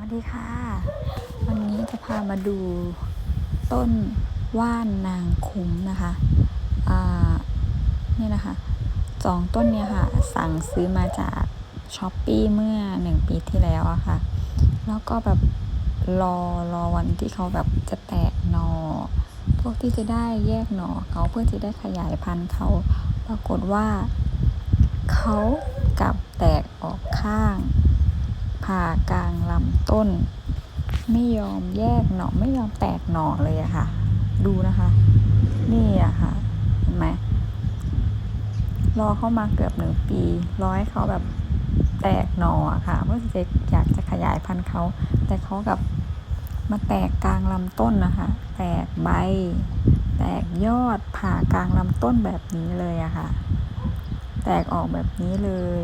วัสดีค่ะ วันนี้จะพามาดูต้นว่านนางคุ้มนะคะอ่านี่นะคะสองต้นเนี้ยค่ะ สั่งซื้อมาจากช้อปปีเมื่อหนึ่งปีที่แล้วอะค่ะ แล้วก็แบบรอรอวันที่เขาแบบจะแตกหนอ พวกที่จะได้แยกหน่อเขาเพื่อจะได้ขยายพันธุ์เขา ปรากฏว่าเขากลับแตกออกข้าง ผ่ากลางลำต้น ไม่ยอมแยกหน่อไม่ยอมแตกหน่อเลยอะค่ะ ดูนะคะ นี่อะค่ะ เห็นไหมรอเข้ามาเกือบหนึ่งปีรอให้เขาแบบแตกหน่ออะค่ะเพื่อจะอยากจะขยายพันธุ์เขา แต่เขากับมาแตกกลางลำต้นนะคะ แตกใบ แตกยอดผ่ากลางลำต้นแบบนี้เลยอะค่ะ แตกออกแบบนี้เลย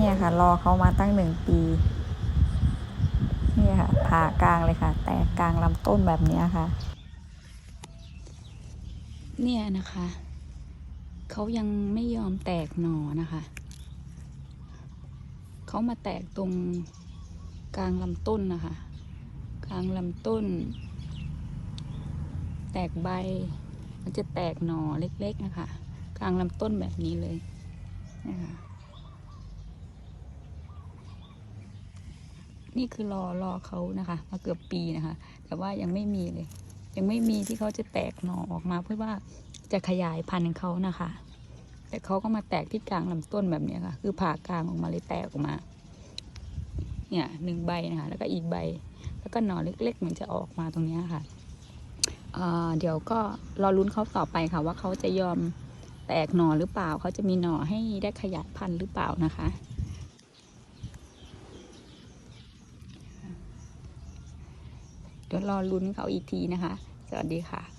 เนี่ยค่ะ รอเขามาตั้งหนึ่งปีนี่ค่ะผ่ากลางเลยค่ะ แตกกลางลำต้นแบบนี้ค่ะ เนี่ยนะคะเขายังไม่ยอมแตกหน่อนะคะเขามาแตกตรงกลางลำต้นนะคะ กลางลำต้น แตกใบ มันจะแตกหน่อเล็ก ๆ นะคะ กลางลำต้นแบบนี้เลยนะคะ นี่คือรอรอเขานะคะ มาเกือบปีนะคะ แต่ว่ายังไม่มีเลย ยังไม่มีที่เขาจะแตกหน่อออกมาเพื่อว่าจะขยายพันธุ์ของเขานะคะ แต่เขาก็มาแตกที่กลางลำต้นแบบนี้ค่ะ คือผ่ากลางออกมาเลยแตกออกมา เนี่ยหนึ่งใบนะคะ แล้วก็อีกใบ แล้วก็หน่อเล็กๆเหมือนจะออกมาตรงนี้ค่ะเเดี๋ยวก็รอลุ้นเขาต่อไปค่ะว่าเขาจะยอมแตกหน่อหรือเปล่า เขาจะมีหน่อให้ได้ขยายพันธุ์หรือเปล่านะคะ เดี๋ยวรอลุ้นเขาอีกทีนะคะ สวัสดีค่ะ